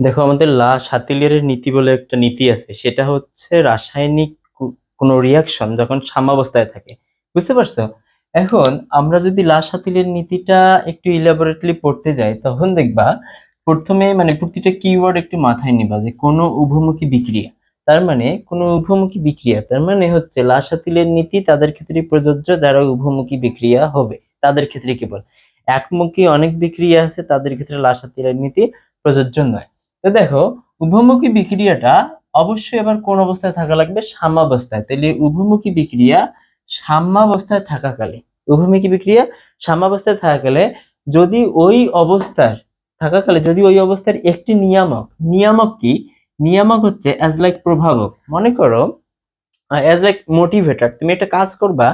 দেখো, আমাদের লা সাতিলিয়ারের নীতি বলে একটা নীতি আছে। সেটা হচ্ছে রাসায়নিক কোনো রিয়াকশন যখন সাম্যাবস্থায় থাকে। বুঝতে পারছ? এখন আমরা যদি লা সাতিলের নীতিটা একটু ইলাবোরেটলি পড়তে যাই, তখন দেখবা প্রথমে মানে প্রতিটা কিওয়ার্ড একটু মাথায় নিবা যে কোনো উভমুখী বিক্রিয়া। তার মানে কোনো উভমুখী বিক্রিয়া, তার মানে হচ্ছে লা সাতিলের নীতি তাদের ক্ষেত্রে প্রযোজ্য, যারা উভমুখী বিক্রিয়া হবে, তাদের ক্ষেত্রে কেবল। একমুখী অনেক বিক্রিয়া আছে, তাদের ক্ষেত্রে লা সাতিলের নীতি প্রযোজ্য নয়। তো দেখো উভমুখী বিক্রিয়াটা অবশ্যই আবার কোন অবস্থায় থাকা লাগবে? সাম্যাবস্থায়। তাহলে উভমুখী বিক্রিয়া সাম্যাবস্থায় থাকাকালে উভমুখী বিক্রিয়া সাম্যাবস্থায় থাকাকালে যদি ওই অবস্থার, থাকাকালে যদি ওই অবস্থার একটি নিয়ামক নিয়ামক কি? নিয়ামক হচ্ছে অ্যাজ লাইক প্রভাবক। মনে করো অ্যাজ লাইক মোটিভেটর তুমি একটা কাজ করবা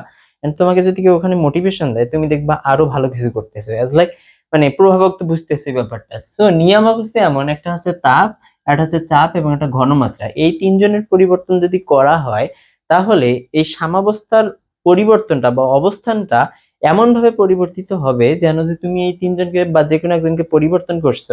তোমাকে যদি কেউ ওখানে মোটিভেশন দেয়, তুমি দেখবা আরও ভালো কিছু করতেছো। অ্যাজ লাইক মানে প্রভাবক তো বুঝতেছি ব্যাপারটা। সো নিয়ামক হচ্ছে এমন, একটা হচ্ছে তাপ, একটা হচ্ছে চাপ এবং একটা ঘনমাত্রা। এই তিনজনের পরিবর্তন যদি করা হয়, তাহলে এই সাম্যাবস্থার পরিবর্তনটা বা অবস্থানটা এমন ভাবে পরিবর্তিত হবে যেন যে তুমি এই তিনজনকে বা যে কোনো একজনকে পরিবর্তন করছ,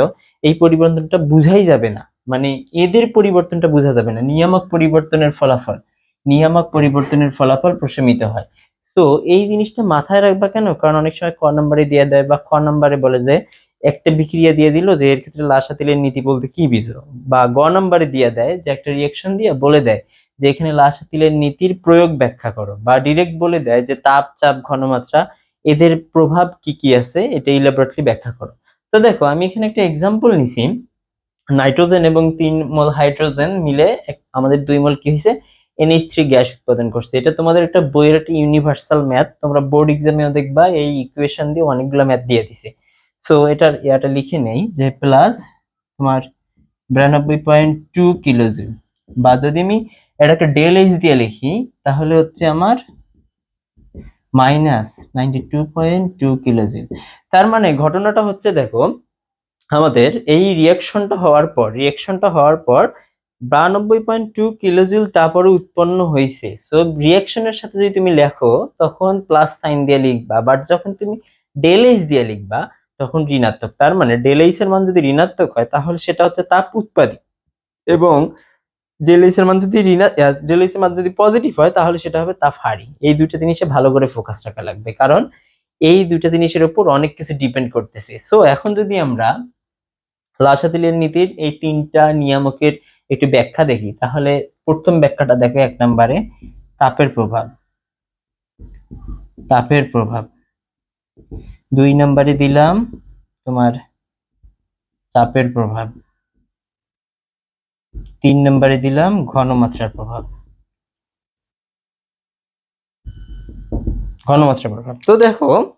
এই পরিবর্তনটা বুঝাই যাবে না। মানে এদের পরিবর্তনটা বোঝা যাবে না। নিয়ামক পরিবর্তনের ফলাফল। নিয়ামক পরিবর্তনের ফলাফল প্রশমিত হয়। তো এই জিনিসটা মাথায় রাখবা কেন? কারণ অনেক সময় ক নম্বরে দিয়ে দেয় বা খ নম্বরে বলে যে, একটা বিক্রিয়া দিয়ে দিল যে, এর ক্ষেত্রে লাসাতিলের নীতি বলতে কি বুঝো বা গ নম্বরে দিয়ে দেয় যে, একটা রিয়েকশন দিয়ে বলে দেয় যে, এখানে লাসাতিলের নীতির প্রয়োগ ব্যাখ্যা করো। বা ডিরেক্ট বলে দেয় যে, তাপ, চাপ, ঘনমাত্রা, এদের প্রভাব কি কি আছে? এটা ইলাবোরেটলি ব্যাখ্যা করো। তো দেখো, আমি এখানে একটা এক্সাম্পল নিছি। নাইট্রোজেন এবং তিন মোল হাইড্রোজেন মিলে আমাদের দুই মোল কি হয়েছে এনএইচ থ্রি গ্যাস উৎপাদন করছে। এটা তোমাদের একটা বইয়ের একটা ইউনিভার্সাল ম্যাথ তোমরা বোর্ড এক্সামেও দেখবা, এই ইকুয়েশন দিয়ে অনেকগুলো ম্যাথ দিয়ে দিছে। সো এটার ইয়াটা লিখে নেই যে প্লাস তোমার বিরানব্বই পয়েন্ট টু কিলোজুল বা যদি আমি এটাকে ডেল এইচ দিয়ে লিখি, তাহলে হচ্ছে আমার minus ninety two point two kilojoule তার মানে ঘটনাটা হচ্ছে, দেখো, আমাদের এই রিয়াকশনটা হওয়ার পর রিয়াকশনটা হওয়ার পর বিরানব্বই পয়েন্ট টু কিলোজুল তারপরে উৎপন্ন হয়েছে সো রিয়াকশনের সাথে যদি তুমি লেখো, তখন প্লাস সাইন দিয়ে লিখবা বাট যখন তুমি ডেল এইচ দিয়ে লিখবা, তখন ঋণাত্মক। তার মানে ডেল এইচ এর মান যদি ঋণাত্মক হয়, তাহলে সেটা হচ্ছে তাপ উৎপাদী এবং ডেল এইচ এর মান যদি ঋণা ডেল এর মান যদি পজিটিভ হয়, তাহলে সেটা হবে তাপ হারি। এই দুইটা জিনিসে ভালো করে ফোকাস রাখা লাগবে, কারণ এই দুইটা জিনিসের উপর অনেক কিছু ডিপেন্ড করতেছে। সো এখন যদি আমরা লাসাতিলের নীতির এই তিনটা নিয়ামকের একটু ব্যাখ্যা দেখি। তাহলে প্রথম ব্যাখ্যাটা দেখো এক নম্বরে, তাপের প্রভাব। তাপের প্রভাব। দুই নম্বরে দিলাম তোমার চাপের প্রভাব। তিন নম্বরে দিলাম ঘনমাত্রার প্রভাব। ঘনমাত্রার প্রভাব। তো দেখো,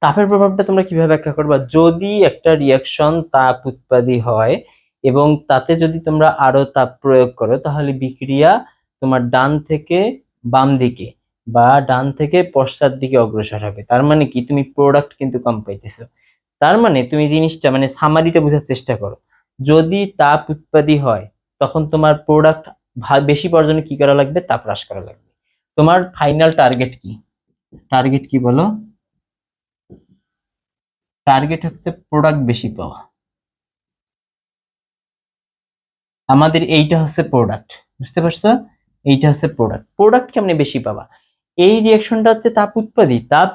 তাপের প্রভাবটা তোমরা কীভাবে ব্যাখ্যা করবা? যদি একটা রিয়াকশন তাপ উৎপাদী হয় এবং তাতে যদি তোমরা আরও তাপ প্রয়োগ করো, তাহলে বিক্রিয়া তোমার ডান থেকে বাম দিকে বা ডান থেকে পশ্চাৎ দিকে অগ্রসর হবে। তার মানে কি? তুমি প্রোডাক্ট কিন্তু কম পাইতেছো। তার মানে তুমি জিনিসটা মানে সামারিটা বোঝার চেষ্টা করো। যদি তাপ উৎপাদী হয়, তখন তোমার প্রোডাক্ট বেশি জন্য কি করা লাগবে? তাপ হ্রাস করা লাগবে। তোমার ফাইনাল টার্গেট কি? টার্গেট কি বলো? টার্গেট হচ্ছে প্রোডাক্ট বেশি পাওয়া। আমাদের এইটা হচ্ছে প্রোডাক্ট বুঝতে পারছ? এইটা হচ্ছে প্রোডাক্ট প্রোডাক্ট কেমনে বেশি পাবা? এই রিয়াকশনটা হচ্ছে তাপ উৎপাদী, তাপ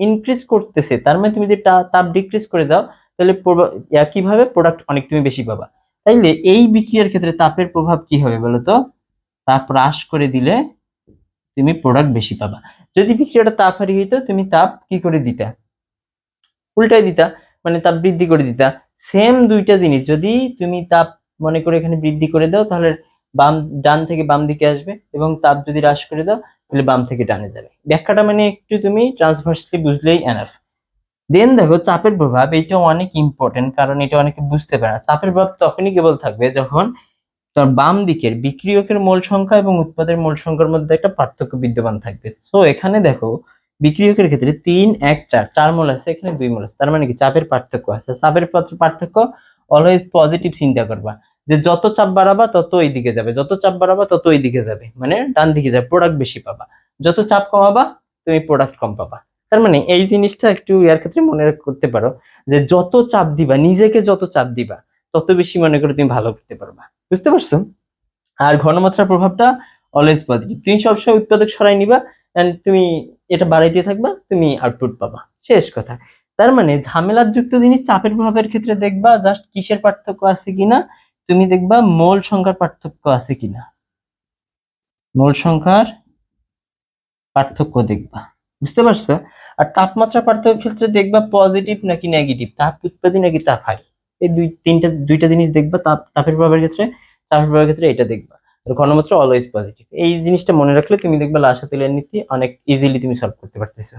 ইনক্রিজ করতেছে, তার মানে তুমি যদি তাপ ডিক্রিজ করে দাও, তাহলে একইভাবে প্রোডাক্ট অনেক তুমি বেশি পাবা। তাইলে এই বিক্রিয়ার ক্ষেত্রে তাপের প্রভাব কি হবে বলো তো তাপ হ্রাস করে দিলে তুমি প্রোডাক্ট বেশি পাবা। যদি বিক্রিয়াটা তাপ হারিয়ে হইতো তুমি তাপ কি করে দিতা? উল্টাই দিতা মানে তাপ বৃদ্ধি করে দিতা। সেম দুইটা জিনিস, যদি তুমি তাপ মনে করে এখানে বৃদ্ধি করে দাও, তাহলে বাম, ডান থেকে বাম দিকে আসবে এবং তাপ যদি হ্রাস করে দাও, তাহলে বাম থেকে ডানে যাবে। ব্যাখ্যাটা মানে একটু তুমি ট্রান্সভার্সলি বুঝলেই এনাফ দেন দেখো, চাপের প্রভাব, এটা অনেক ইম্পর্টেন্ট কারণ এটা অনেকে বুঝতে পারে না। চাপের প্রভাব তখনই কেবল থাকবে যখন তোর বাম দিকের বিক্রিয়কের মূল সংখ্যা এবং উৎপাদের মূল সংখ্যার মধ্যে একটা পার্থক্য বিদ্যমান থাকবে। সো এখানে দেখো, বিক্রিয়কের ক্ষেত্রে তিন, এক, চার চার মোল আছে, এখানে দুই মোল আছে। তার মানে কি? চাপের পার্থক্য আছে। চাপের পার্থক্য অলওয়েজ পজিটিভ চিন্তা করবা। যে যত চাপ বাড়াবা তত ওই দিকে যাবে, যত চাপ বাড়াবা তত ওই দিকে যাবে মানে ডান দিকে যাবে প্রোডাক্ট বেশি পাবা। যত চাপ কমাবা, তুমি প্রোডাক্ট কম পাবা। তার মানে এই জিনিসটা একটু ইয়ার ক্ষেত্রে মনে করতে পারো যে যত চাপ দিবা, নিজেকে যত চাপ দিবা, তত বেশি মনে করে তুমি ভালো করতে পারবা। বুঝতে পারছ? আর ঘনমাত্রার প্রভাবটা অলওয়েজ পজিটিভ তুমি সবসময় উৎপাদক সরাই নিবা এন্ড তুমি এটা বাড়াইতে থাকবা, তুমি আউটপুট পাবা। শেষ কথা। তার মানে ঝামেলার যুক্ত জিনিস চাপের প্রভাবের ক্ষেত্রে দেখবা জাস্ট কিসের পার্থক্য আছে কিনা তুমি দেখবা মোল সংখ্যার পার্থক্য আছে কিনা? মোল সংখ্যার পার্থক্য দেখবা। বুঝতে পারছ? আর তাপমাত্রা পার্থক্য ক্ষেত্রে দেখবা পজিটিভ নাকি নেগেটিভ তাপ উৎপাদী নাকি তাপ হারি এই দুই, তিনটা, দুইটা জিনিস দেখবা তাপ, তাপের প্রভাবের ক্ষেত্রে তাপের প্রভাবের ক্ষেত্রে এটা দেখবা। আর ঘনমাত্রা অলওয়েজ পজিটিভ এই জিনিসটা মনে রাখলে তুমি দেখবা লাসা তেলের নীতি অনেক ইজিলি তুমি সলভ করতে পারতেছো।